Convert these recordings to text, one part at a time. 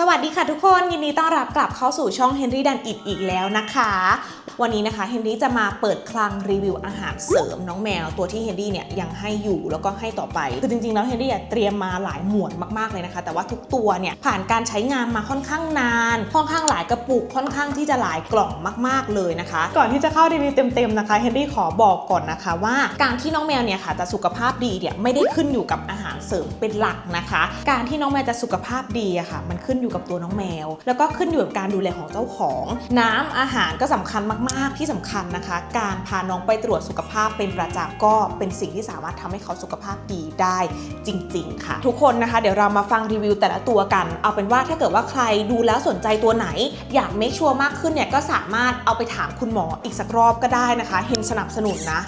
สวัสดีค่ะทุกคน ยินดีต้อนรับกลับเข้าสู่ช่อง Henry Dan It อีกแล้วนะคะ วันนี้นะคะเฮนรี่จะมาเปิดคลังรีวิวอาหารเสริมน้องแมว ตัวที่เฮนรี่เนี่ยยังให้อยู่แล้วก็ให้ต่อไป คือจริงๆแล้วเฮนรี่เตรียมมาหลายหมวดมากๆเลยนะคะ แต่ว่าทุกตัวเนี่ยผ่านการใช้งานมาค่อนข้างนาน ค่อนข้างหลายกระปุกค่อนข้างที่จะหลายกล่องมาก ๆเลยนะคะ ก่อนที่จะเข้ารีวิวเต็มๆนะคะเฮนรี่ขอบอกก่อนนะคะว่าการที่น้องแมวเนี่ยค่ะจะสุขภาพดีเนี่ยไม่ได้ขึ้นอยู่กับอาหารเสริมเป็นหลักนะคะ การที่น้องแมวจะสุขภาพดีอะค่ะมันขึ้นอยูู่่กับตัวน้องแมว แล้วก็ขึ้นอยู่กับการดูแลของเจ้าของ น้ำอาหารก็สำคัญมากๆที่สำคัญนะคะ การพาน้องไปตรวจสุขภาพเป็นประจำก็เป็นสิ่งที่สามารถทำให้เขาสุขภาพดีได้จริง ๆ ค่ะ ทุกคนนะคะ เดี๋ยวเรามาฟังรีวิวแต่ละตัวกัน เอาเป็นว่าถ้าเกิดว่าใครดูแล้วสนใจตัวไหน อยากเมคชัวร์มากขึ้นเนี่ยก็สามารถเอาไปถามคุณหมออีกสักรอบก็ได้นะคะ เห็นสนับสนุนนะ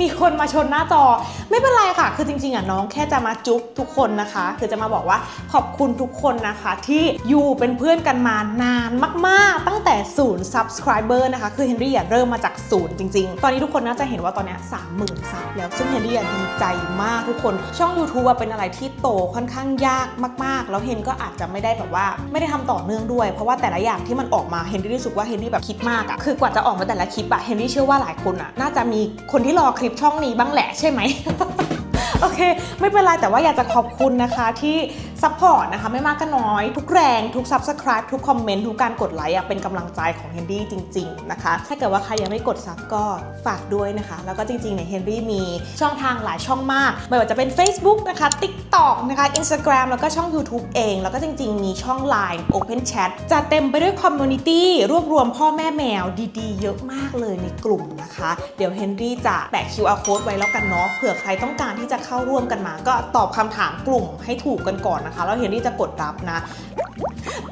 มีคนมาชนหน้าจอ ไม่เป็นไรค่ะ คือจริงๆอะน้องแค่จะมาจุ๊บทุกคนนะคะ คือจะมาบอกว่าขอบคุณทุกคนนะคะที่อยู่เป็นเพื่อนกันมานานมาก ๆ ตั้งแต่ศูนย์ subscriber นะคะ คือเฮนรี่อะเริ่มมาจากศูนย์จริง ๆ ตอนนี้ทุกคนน่าจะเห็นว่าตอนนี้สามหมื่นซับแล้ว ซึ่งเฮนรี่อะดีใจมากทุกคน ช่อง YouTube อะเป็นอะไรที่โตค่อนข้างยากมาก ๆ แล้วเฮนก็อาจจะไม่ได้แบบว่าไม่ได้ทำต่อเนื่องด้วย เพราะว่าแต่ละอย่างที่มันออกมาเฮนรี่รู้สึกว่าเฮนรี่แบบคิดมากอะคือกว่าจะออกมาแต่ละคลิปอะเฮนรี่เชื่อว่าหลายคนอะน่าจะมีคนที่รอคลิปช่องนี้บ้างแหละใช่ไหมโอเค ไม่เป็นไรแต่ว่าอยากจะขอบคุณนะคะที่ ซัพพอร์ตนะคะไม่มากก็น้อย ทุกแรงทุก Subscribe ทุกคอมเมนต์ทุกการกดไลค์เป็นกำลังใจของเฮนรี่จริง ๆ นะคะ ถ้าเกิดว่าใครยังไม่กดซับก็ฝากด้วยนะคะ แล้วก็จริงๆเนี่ยเฮนรี่มีช่องทางหลายช่องมาก ไม่ว่าจะเป็น Facebook นะคะ TikTok นะคะ Instagram แล้วก็ช่อง YouTube เอง แล้วก็จริง ๆ มีช่อง Line Open Chat จะเต็มไปด้วยคอมมูนิตี้รวบรวมพ่อแม่แมวดีๆ เยอะมากเลยในกลุ่มนะคะ เดี๋ยวเฮนรี่จะแปะ QR code ไว้แล้วกันเนาะเผื่อใครต้องการที่จะเข้าร่วมกันมา ก็ตอบคำถามกลุ่มให้ถูกกันก่อนนะคะแล้วเฮนรี่จะกดรับนะ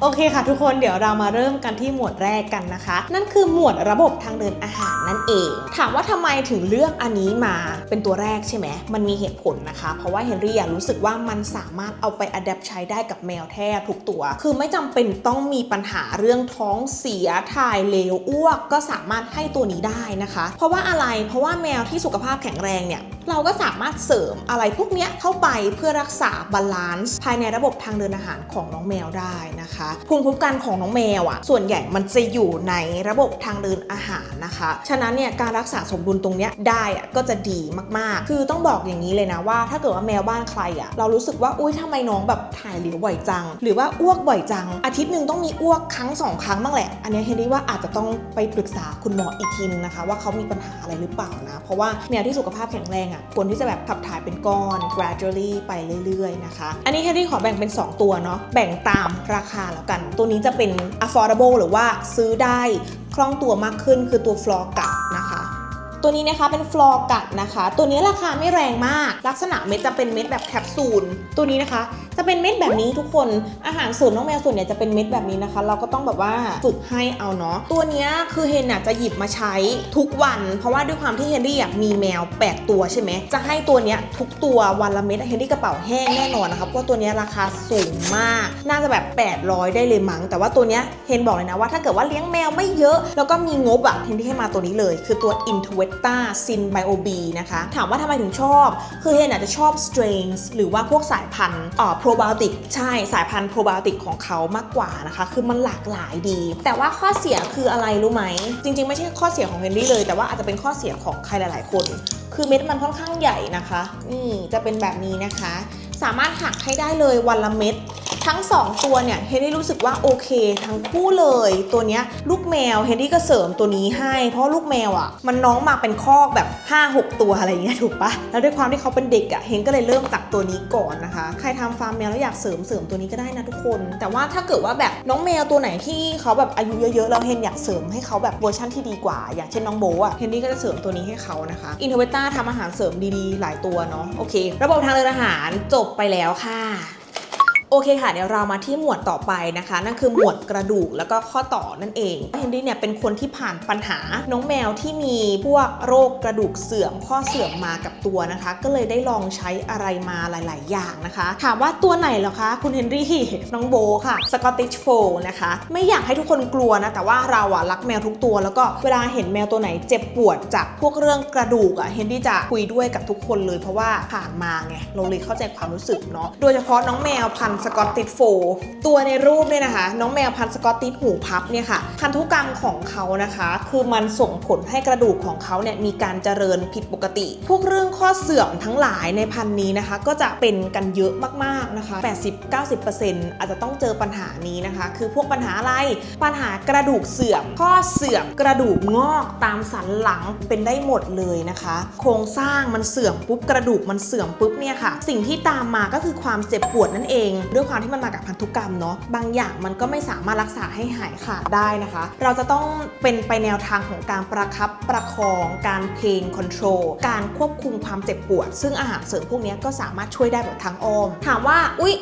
โอเคค่ะทุกคนเดี๋ยวเรามาเริ่มกันที่หมวดแรกกันนะคะ นั่นคือหมวดระบบทางเดินอาหารนั่นเอง ถามว่าทำไมถึงเลือกอันนี้มาเป็นตัวแรกใช่ไหมมันมีเหตุผลนะคะ เพราะว่าเฮนรี่อะรู้สึกว่ามันสามารถเอาไปอัดแอปใช้ได้กับแมวแทบทุกตัว คือไม่จำเป็นต้องมีปัญหาเรื่องท้องเสียถ่ายเลวอ้วก ก็สามารถให้ตัวนี้ได้นะคะ เพราะว่าอะไรเพราะว่าแมวที่สุขภาพแข็งแรงเนี่ย เราก็สามารถเสริมอะไรพวกนี้เข้าไปเพื่อรักษาบาลานซ์ภายในระบบทางเดินอาหารของน้องแมวได้นะคะภูมิคุ้มกันของน้องแมวอะ่ะส่วนใหญ่มันจะอยู่ในระบบทางเดินอาหารนะคะ ฉะนั้นเนี่ยการรักษาสมดุลตรงนี้ได้อะก็จะดีมากๆ คือต้องบอกอย่างนี้เลยนะว่า ถ้าเกิดว่าแมวบ้านใครอะ่ะเรารู้สึกว่าอุ้ยทำไมน้องแบบถ่ายเหลวบ่อยจัง หรือว่าอ้วกบ่อยจัง อาทิตย์หนึ่งต้องมีอ้วกครั้งสองครั้งบ้างแหละ อันนี้เฮนรี่ว่าอาจจะต้องไปปรึกษาคุณหมออีกทีนึงนะคะ ว่าเขามีปัญหาอะไรหรือเปล่านะ เพราะว่าแมวที่สุขภาพแข็งแรงอะ่ะควรที่จะแบบขับถ่ายเป็นก้อน gradually ไปเรื่อยๆนะคะ อันนี้เฮนรี่ขอแบ่งเป็น 2 ตัวเนาะแบ่งตามราคาแล้วกัน ตัวนี้จะเป็น affordable หรือว่าซื้อได้คล่องตัวมากขึ้นคือตัว floor กัดนะคะตัวนี้นะคะเป็นฟลอร์กัดนะคะ ตัวนี้ราคาไม่แรงมาก ลักษณะเม็ดจะเป็นเม็ดแบบแคปซูล ตัวนี้นะคะ จะเป็นเม็ดแบบนี้ทุกคนอาหารเสริมน้องแมวส่วนใหญ่จะเป็นเม็ดแบบนี้นะคะ เราก็ต้องแบบว่าฝึกให้เอาเนาะตัวนี้คือเฮนน่ะจะหยิบมาใช้ทุกวัน เพราะว่าด้วยความที่เฮนรี่อยากมีแมว 8 ตัวใช่ไหมจะให้ตัวนี้ทุกตัววันละเม็ดเฮนรี่กระเป๋าแห้งแน่นอนนะคะเพราะตัวนี้ราคาสูงมาก น่าจะแบบ 800 ได้เลยมั้ง แต่ว่าตัวนี้เฮนบอกเลยนะว่าถ้าเกิดว่าเลี้ยงแมวไม่เยอะ แล้วก็มีงบอะเฮนที่ให้มาตัวนี้เลย คือตัว i n t u e t a Sin Bio B นะคะถามว่าทำไมถึงชอบ คือเฮนอาจจะชอบ strains หรือว่าพวกสายพันธุ์อ่โปรไบโอติกใช่สายพันธุ์โปรไบโอติกของเขามากกว่านะคะ คือมันหลากหลายดี แต่ว่าข้อเสียคืออะไรรู้ไหม จริง ๆ ไม่ใช่ข้อเสียของเฮนรี่เลย แต่ว่าอาจจะเป็นข้อเสียของใครหลาย ๆ คน คือเม็ดมันค่อนข้างใหญ่นะคะ นี่จะเป็นแบบนี้นะคะ สามารถหักให้ได้เลยวันละเม็ด ทั้ง 2 ตัวเนี่ยเฮนรี่รู้สึกว่าโอเค ทั้งคู่เลยตัวเนี้ยลูกแมวเฮนรี่ก็เสริมตัวนี้ให้ เพราะลูกแมวอะ มันน้องมาเป็นคอกแบบ 5-6 ตัวอะไรอย่างเงี้ยถูกปะแล้วด้วยความที่เขาเป็นเด็กอะเฮนก็เลยเริ่มจากตัวนี้ก่อนนะคะ ใครทำฟาร์มแมวแล้วอยากเสริมเสริมตัวนี้ก็ได้นะทุกคน แต่ว่าถ้าเกิดว่าแบบน้องแมวตัวไหนที่เขาแบบอายุเยอะๆแล้วเฮนอยากเสริมให้เขาแบบเวอร์ชั่นที่ดีกว่า อย่างเช่นน้องโบอะเฮนรี่ก็จะเสริมตัวนี้ให้เขานะคะอินเทอร์เวต้าทำอาหารเสริมดีๆ หลายตัวเนาะโอเค ระบบทางเดินอาหารจบไปแล้วค่ะ โอเคค่ะเดี๋ยวเรามาที่หมวดต่อไปนะคะ นั่นคือหมวดกระดูกแล้วก็ข้อต่อนั่นเองเฮนรี่เนี่ยเป็นคนที่ผ่านปัญหาน้องแมวที่มีพวกโรคกระดูกเสื่อมข้อเสื่อมมากับตัวนะคะ ก็เลยได้ลองใช้อะไรมาหลาย ๆ อย่างนะคะ ถามว่าตัวไหนเหรอคะคุณเฮนรี่น้องโบค่ะสกอตติชโฟลนะคะ ไม่อยากให้ทุกคนกลัวนะ แต่ว่าเราอะรักแมวทุกตัวแล้วก็เวลาเห็นแมวตัวไหนเจ็บปวดจากพวกเรื่องกระดูกอะเฮนรี่จะคุยด้วยกับทุกคนเลยเพราะว่าผ่านมาไงเราเลยเข้าใจความรู้สึกเนาะโดยเฉพาะน้องแมวพันธสกอตติชโฟว์ตัวในรูปเนี่ยนะคะ น้องแมวพันธุ์สกอตติชหูพับเนี่ยค่ะพันธุกรรมของเขานะคะ คือมันส่งผลให้กระดูกของเขาเนี่ยมีการเจริญผิดปกติ พวกเรื่องข้อเสื่อมทั้งหลายในพันธุ์นี้นะคะ ก็จะเป็นกันเยอะมากๆนะคะ 80-90%อาจจะต้องเจอปัญหานี้นะคะ คือพวกปัญหาอะไรปัญหากระดูกเสื่อม ข้อเสื่อมกระดูกงอกตามสันหลังเป็นได้หมดเลยนะคะ โครงสร้างมันเสื่อมปุ๊บกระดูกมันเสื่อมปุ๊บเนี่ยค่ะ สิ่งที่ตามมาก็คือความเจ็บปวดนั่นเองด้วยความที่มันมากับพันธุกรรมเนาะบางอย่างมันก็ไม่สามารถรักษาให้หายขาดได้นะคะ เราจะต้องเป็นไปแนวทางของการประคับประคอง การเพนคอนโทรลการควบคุมความเจ็บปวด ซึ่งอาหารเสริมพวกนี้ก็สามารถช่วยได้แบบทางอ้อม ถามว่า อุ๊ย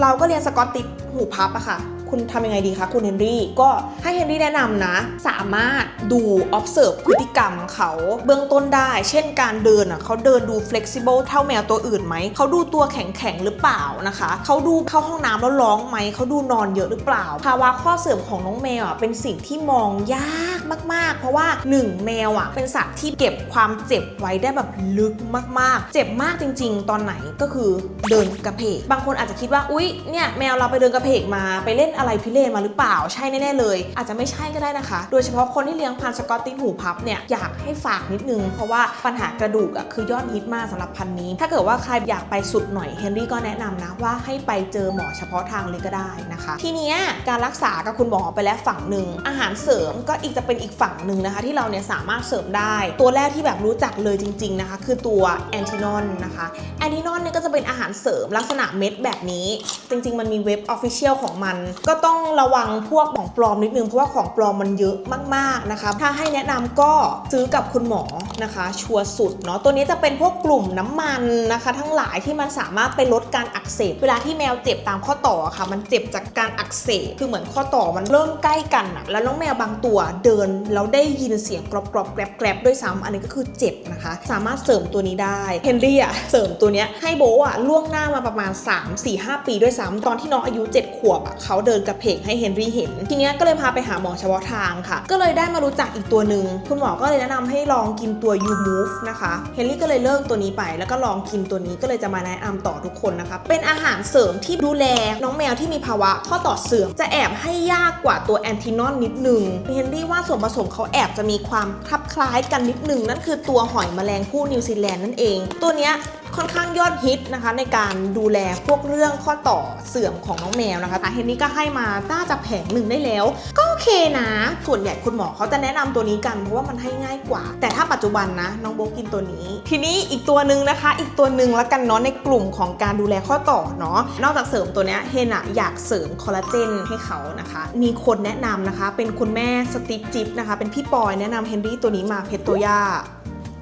เราก็เรียนสกอตติชหูพับอะค่ะ คุณทำยังไงดีคะคุณเฮนรี่ ก็ให้เฮนรี่แนะนำนะ สามารถดู observe พฤติกรรมเขาเบื้องต้นได้ เช่นการเดินอะเขาเดินดู flexible เท่าแมวตัวอื่นไหม เขาดูตัวแข็งๆหรือเปล่านะคะ เขาดูเข้าห้องน้ำแล้วร้องไหม เขาดูนอนเยอะหรือเปล่า ภาวะข้อเสื่อมของน้องแมวอะเป็นสิ่งที่มองยากมาก ๆ เพราะว่า 1 แมวอะเป็นสัตว์ที่เก็บความเจ็บไว้ได้แบบลึกมาก ๆ เจ็บมากจริง ๆ ตอนไหนก็คือเดินกระเพก บางคนอาจจะคิดว่า อุ๊ย เนี่ยแมวเราไปเดินกระเพกมาไปเล่นอะไรพิเรนมาหรือเปล่าใช่แน่ๆเลย อาจจะไม่ใช่ก็ได้นะคะ โดยเฉพาะคนที่เลี้ยงพันธุ์สกอตติชหูพับเนี่ยอยากให้ฝากนิดนึง เพราะว่าปัญหากระดูกอะคือยอดฮิตมากสำหรับพันธุ์นี้ ถ้าเกิดว่าใครอยากไปสุดหน่อยเฮนรี่ก็แนะนำนะว่าให้ไปเจอหมอเฉพาะทางเลยก็ได้นะคะ ทีนี้การรักษากับคุณหมอไปแล้วฝั่งหนึ่งอาหารเสริมก็อีกจะเป็นอีกฝั่งหนึ่งนะคะ ที่เราเนี่ยสามารถเสริมได้ ตัวแรกที่แบบรู้จักเลยจริง ๆนะคะ คือตัวแอนตินอนนะคะแอนตินอนเนี่ยก็จะเป็นอาหารเสริมลักษณะเม็ดแบบนี้ จริง ๆ มันมีเว็บออฟฟิเชียลของมันก็ต้องระวังพวกของปลอมนิดนึงเพราะว่าของปลอมมันเยอะมากๆนะคะ ถ้าให้แนะนำก็ซื้อกับคุณหมอนะคะ ชัวร์สุดเนาะตัวนี้จะเป็นพวกกลุ่มน้ำมันนะคะ ทั้งหลายที่มันสามารถไปลดการอักเสบ เวลาที่แมวเจ็บตามข้อต่อค่ะ มันเจ็บจากการอักเสบคือเหมือนข้อต่อมันเริ่มใกล้กันอะแล้วน้องแมวบางตัวเดินแล้วได้ยินเสียงกรอบกรอบแกรบแกรบด้วยซ้ำอันนี้ก็คือเจ็บนะคะ สามารถเสริมตัวนี้ได้เฮนรี่อะเสริมตัวนี้ให้โบอะล่วงหน้ามาประมาณ 3 4 5 ปีด้วยซ้ำตอนที่น้องอายุ 7 ขวบอะเขาเดินกระเพกให้เฮนรี่เห็น ทีเนี้ยก็เลยพาไปหาหมอเฉพาะทางค่ะ ก็เลยได้มารู้จักอีกตัวหนึ่งคุณหมอก็เลยแนะนำให้ลองกินตัว You Move นะคะเฮนรี่ก็เลยเลิกตัวนี้ไป แล้วก็ลองกินตัวนี้ก็เลยจะมาแนะนำต่อทุกคนนะคะ เป็นอาหารเสริมที่ดูแลน้องแมวที่มีภาวะข้อต่อเสื่อมจะแอบให้ยากกว่าตัวแอนตินอนนิดนึงเฮนรี่ว่าส่วนผสมเขาแอบจะมีความคลับคล้ายกันนิดนึงนั่นคือตัวหอยแมลงผู้นิวซีแลนด์นั่นเอง ตัวเนี้ย ค่อนข้างยอดฮิตนะคะ ในการดูแลพวกเรื่องข้อต่อเสื่อมของน้องแมวนะคะแต่เฮนนี่ก็ให้มาน่าจะแผงหนึ่งได้แล้ว ก็โอเคนะ ส่วนใหญ่คุณหมอเขาจะแนะนำตัวนี้กันเพราะว่ามันให้ง่ายกว่า แต่ถ้าปัจจุบันนะน้องโบกินตัวนี้ ทีนี้อีกตัวหนึ่งนะคะ อีกตัวหนึ่งล้วกันเนาะในกลุ่มของการดูแลข้อต่อเนาะนอกจากเสริมตัวเนี้ยเฮนอะอยากเสริมคอลลาเจนให้เขานะคะ มีคนแนะนำนะคะ เป็นคุณแม่สติปจิปนะคะ เป็นพี่ปอยแนะนำเฮนรี่ตัวนี้มาเพชรโตย่า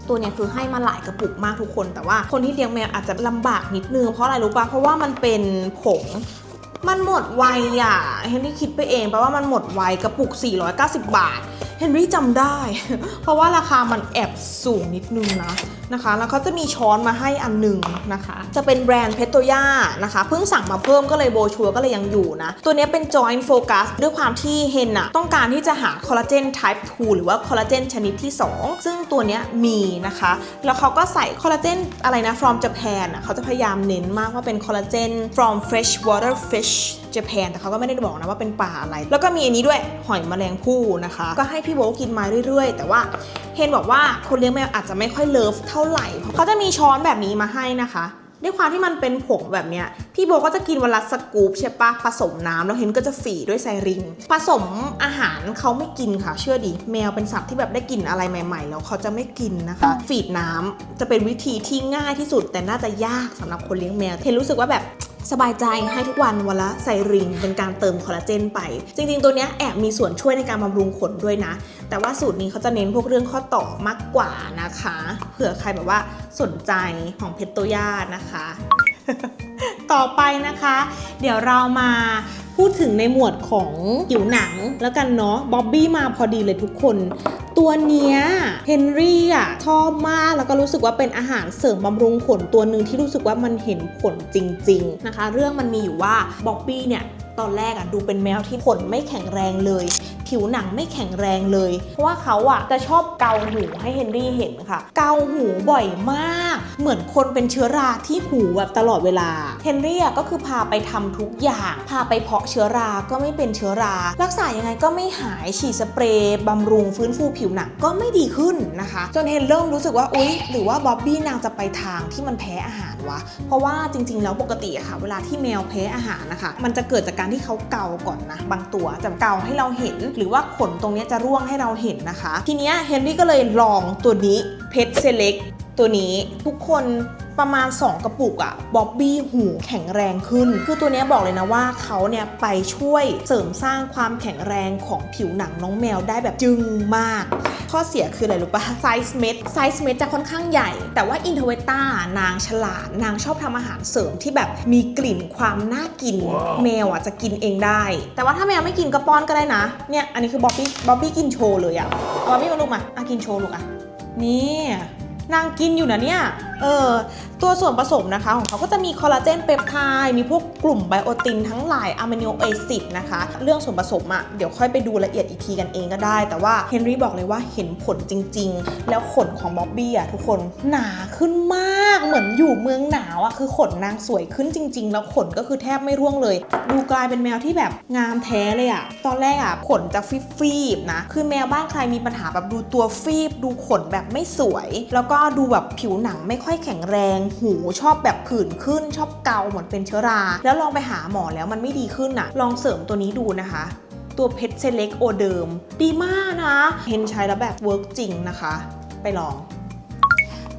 ตัวเนี้ยคือให้มาหลายกระปุกมากทุกคน แต่ว่าคนที่เลี้ยงแมวอาจจะลำบากนิดนึงเพราะอะไรรู้ปะเพราะว่ามันเป็นผงมันหมดไวอะเฮนรี่คิดไปเองแปลว่ามันหมดไวกระปุก 490 บาท เฮนรี่จำได้ เพราะว่าราคามันแอบสูงนิดนึงนะนะคะ แล้วเขาจะมีช้อนมาให้อันหนึ่งนะคะ จะเป็นแบรนด์เพ t โตย่านะคะ เพิ่งสั่งมาเพิ่มก็เลยโบชัวก็เลยยังอยู่นะ ตัวนี้เป็น joint focus ด้วยความที่เฮนอะต้องการที่จะหาคอลลาเจน type 2 หรือว่าคอลลาเจนชนิดที่ 2 ซึ่งตัวนี้มีนะคะ แล้วเขาก็ใส่คอลลาเจนอะไรนะ from Japan อะเขาจะพยายามเน้นมากว่าเป็นคอลลาเจน from freshwater fish Japan แต่เขาก็ไม่ได้บอกนะว่าเป็นปลาอะไร แล้วก็มีอันนี้ด้วยหอยแมลงภู่นะคะ ก็ให้พี่โบกินมาเรื่อย ๆ แต่ว่าเฮนบอกว่าคนเลี้ยงแมวอาจจะไม่ค่อยเลิฟเท่าไหร่เขาจะมีช้อนแบบนี้มาให้นะคะด้วยความที่มันเป็นผงแบบเนี้ย พี่โบก็จะกินวันละสกู๊ปใช่ปะผสมน้ำแล้วเฮนก็จะฝีด้วยไซริง ผสมอาหารเขาไม่กินค่ะ เชื่อดิ แมวเป็นสัตว์ที่แบบได้กลิ่นอะไรใหม่ๆ แล้วเขาจะไม่กินนะคะฟีดน้ำจะเป็นวิธีที่ง่ายที่สุด แต่น่าจะยากสำหรับคนเลี้ยงแมวเฮนรู้สึกว่าแบบ สบายใจให้ทุกวันวันละไซริงเป็นการเติมคอลลาเจนไป จริงๆ ตัวนี้แอบมีส่วนช่วยในการบำรุงขนด้วยนะ แต่ว่าสูตรนี้เขาจะเน้นพวกเรื่องข้อต่อมากกว่านะคะ เผื่อใครแบบว่าสนใจของเพชรโตย่านะคะ ต่อไปนะคะ เดี๋ยวเรามาพูดถึงในหมวดของผิวหนังแล้วกันเนาะบ๊อบบี้มาพอดีเลยทุกคน ตัวเนี้ยเฮนรี่อะชอบมากแล้วก็รู้สึกว่าเป็นอาหารเสริมบำรุงขนตัวหนึ่งที่รู้สึกว่ามันเห็นผลจริง ๆนะคะ เรื่องมันมีอยู่ว่าบ๊อบบี้เนี่ยตอนแรกอะดูเป็นแมวที่ขนไม่แข็งแรงเลย ผิวหนังไม่แข็งแรงเลย เพราะว่าเขาอะจะชอบเกาหูให้เฮนรี่เห็นค่ะ เกาหูบ่อยมาก เหมือนคนเป็นเชื้อราที่หูแบบตลอดเวลา เฮนรี่อะก็คือพาไปทำทุกอย่าง พาไปเพาะเชื้อราก็ไม่เป็นเชื้อรา รักษายังไงก็ไม่หายฉีดสเปรย์บำรุงฟื้นฟูผิวหนังก็ไม่ดีขึ้นนะคะ จนเฮนเริ่มรู้สึกว่าอุ๊ย หรือว่าบ๊อบบี้นางจะไปทางที่มันแพ้อาหารวะ เพราะว่าจริง ๆ แล้วปกติอะค่ะ เวลาที่แมวแพ้อาหารนะคะ มันจะเกิดจากการที่เขาเกาก่อนนะ บางตัวจะเกาให้เราเห็นหรือว่าขนตรงนี้จะร่วงให้เราเห็นนะคะ ทีนี้เฮนรี่ก็เลยลองตัวนี้เพชรเซเล็กตัวนี้ทุกคน ประมาณ 2 กระปุกอะบ๊อบบี้หูแข็งแรงขึ้น คือตัวเนี้ยบอกเลยนะว่าเขาเนี่ยไปช่วยเสริมสร้างความแข็งแรงของผิวหนังน้องแมวได้แบบจึงมาก ข้อเสียคืออะไรรู้ปะไซส์เม็ดไซส์เม็ดจะค่อนข้างใหญ่ แต่ว่าอินเทเวต้านางฉลาด นางชอบทำอาหารเสริมที่แบบมีกลิ่นความน่ากินแมวอะจะกินเองได้ แต่ว่าถ้าแมวไม่กินก็ป้อนก็ได้นะ เนี่ยอันนี้คือบ๊อบบี้บ๊อบบี้กินโชว์เลยอะบ๊อบบี้มาลูกมาอะกินโชว์ลูกอะนี่ นางกินอยู่นะเนี่ย เออ ตัวส่วนผสมนะคะ ของเขาก็จะมีคอลลาเจนเปปไทด์มีพวกกลุ่มไบโอตินทั้งหลายอะมิโนแอซิดนะคะ เรื่องส่วนผสมอะ่ะเดี๋ยวค่อยไปดูละเอียดอีกทีกันเองก็ได้ แต่ว่าเฮนรี่บอกเลยว่าเห็นผลจริง ๆ แล้วขนของบ๊อบบี้อะทุกคนหนาขึ้นมากเหมือนอยู่เมืองหนาวอะ่ะคือขนนางสวยขึ้นจริง ๆ แล้วขนก็คือแทบไม่ร่วงเลย ดูกลายเป็นแมวที่แบบงามแท้เลยอะ่ะตอนแรกอะ่ะขนจะฟีบๆนะคือแมวบ้านใครมีปัญหาแบบดูตัวฟีบดูขนแบบไม่สวย แล้วก็ดูแบบผิวหนังไม่ค่อยแข็งแรง หูชอบแบบผื่นขึ้น ชอบเกาเหมือนเป็นเชื้อรา แล้วลองไปหาหมอแล้วมันไม่ดีขึ้นอะลองเสริมตัวนี้ดูนะคะตัวเพชรเซเล็กโอเดิม ดีมากนะ เห็นใช้แล้วแบบเวิร์กจริงนะคะ ไปลอง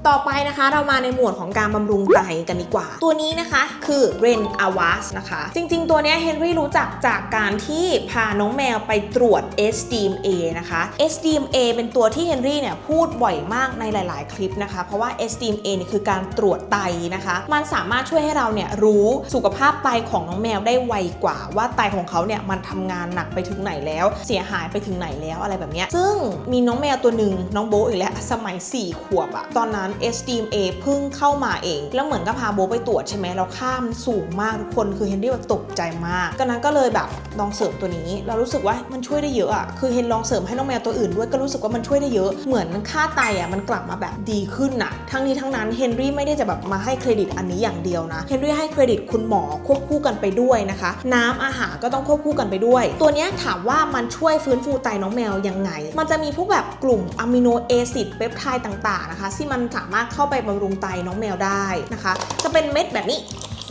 ต่อไปนะคะเรามาในหมวดของการบำรุงไตกันดีกว่า ตัวนี้นะคะคือเรนอาวาสนะคะ จริง ๆ ตัวนี้เฮนรี่รู้จักจากการที่พาน้องแมวไปตรวจ SDMA นะคะ SDMA เป็นตัวที่เฮนรี่เนี่ยพูดบ่อยมากในหลาย ๆ คลิปนะคะ เพราะว่า SDMA เนี่ยคือการตรวจไตนะคะ มันสามารถช่วยให้เราเนี่ยรู้สุขภาพไตของน้องแมวได้ไวกว่า ว่าไตของเขาเนี่ยมันทำงานหนักไปถึงไหนแล้ว เสียหายไปถึงไหนแล้วอะไรแบบนี้ซึ่งมีน้องแมวตัวหนึ่งน้องโบอีกแล้วสมัย 4 ขวบอะตอนนั้น SDMA เพิ่งเข้ามาเอง แล้วเหมือนก็พาโบไปตรวจใช่ไหมแล้วค่ามันสูงมากทุกคนคือเฮนรี่แบบตกใจมากก็นั้นก็เลยแบบลองเสริมตัวนี้ เรารู้สึกว่ามันช่วยได้เยอะอะคือเฮนลองเสริมให้น้องแมวตัวอื่นด้วยก็รู้สึกว่ามันช่วยได้เยอะ เหมือนค่าไตอะมันกลับมาแบบดีขึ้นอะทั้งนี้ทั้งนั้นเฮนรี่ไม่ได้จะแบบมาให้เครดิตอันนี้อย่างเดียวนะเฮนรี่ให้เครดิตคุณหมอควบคู่กันไปด้วยนะคะ น้ำอาหารก็ต้องควบคู่กันไปด้วย ตัวนี้ถามว่ามันช่วยฟื้นฟูไตน้องแมวยังไง มันจะมีพวกแบบกลุ่มอะมิโนแอซิดเปปไทด์ต่างๆนะคะที่มันสามารถเข้าไปบำรุงไตน้องแมวได้นะคะ จะเป็นเม็ดแบบนี้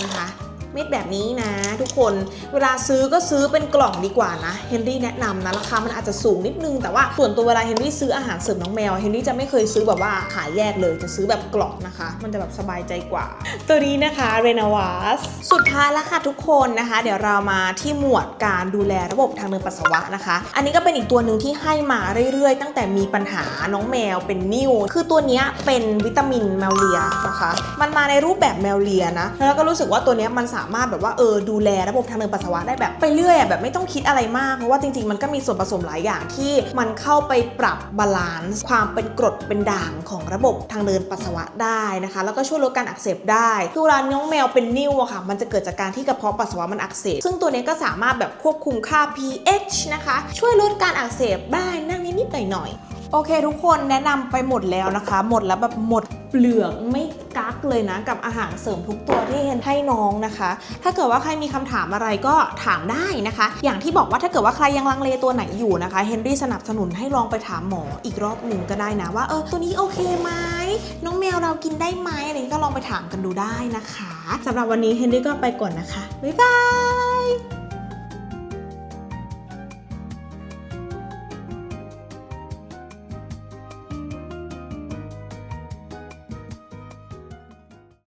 นะคะเม็ดแบบนี้นะ ทุกคนเวลาซื้อก็ซื้อเป็นกล่องดีกว่านะเฮนรี่แนะนำนะราคามันอาจจะสูงนิดนึง แต่ว่าส่วนตัวเวลาเฮนรี่ซื้ออาหารเสริมน้องแมวเฮนรี่จะไม่เคยซื้อแบบว่าขายแยกเลยจะซื้อแบบกล่องนะคะ มันจะแบบสบายใจกว่า ตัวนี้นะคะเรนาวาส สุดท้ายแล้วค่ะทุกคนนะคะ เดี๋ยวเรามาที่หมวดการดูแลระบบทางเดินปัสสาวะนะคะ อันนี้ก็เป็นอีกตัวหนึ่งที่ให้มาเรื่อยๆ ตั้งแต่มีปัญหาน้องแมวเป็นนิ่ว คือตัวนี้เป็นวิตามินแมวเลียนะคะ มันมาในรูปแบบแมวเลียนะ แล้วก็รู้สึกว่าตัวนี้มันสามารถแบบว่าเออดูแลระบบทางเดินปัสสาวะได้แบบไปเรื่อยแบบไม่ต้องคิดอะไรมาก เพราะว่าจริงๆ มันก็มีส่วนผสมหลายอย่างที่มันเข้าไปปรับบาลานซ์ความเป็นกรดเป็นด่างของระบบทางเดินปัสสาวะได้นะคะ แล้วก็ช่วยลดการอักเสบได้คือเวลาน้องแมวเป็นนิ่วอะค่ะมันจะเกิดจากการที่กระเพาะปัสสาวะมันอักเสบ ซึ่งตัวนี้ก็สามารถแบบควบคุมค่า pH นะคะ ช่วยลดการอักเสบได้นั่งนิดๆหน่อยๆ โอเคทุกคนแนะนำไปหมดแล้วนะคะ หมดแล้วแบบหมดเปลือกไม่กักเลยนะ กับอาหารเสริมทุกตัวที่เฮนให้น้องนะคะ ถ้าเกิดว่าใครมีคำถามอะไรก็ถามได้นะคะ อย่างที่บอกว่าถ้าเกิดว่าใครยังลังเลตัวไหนอยู่นะคะเฮนรี่สนับสนุนให้ลองไปถามหมออีกรอบหนึ่งก็ได้นะว่าเออตัวนี้โอเคไหมน้องแมวเรากินได้ไหมอะไรอย่างนี้ก็ลองไปถามกันดูได้นะคะสำหรับวันนี้เฮนรี่ก็ไปก่อนนะคะบ๊ายบาย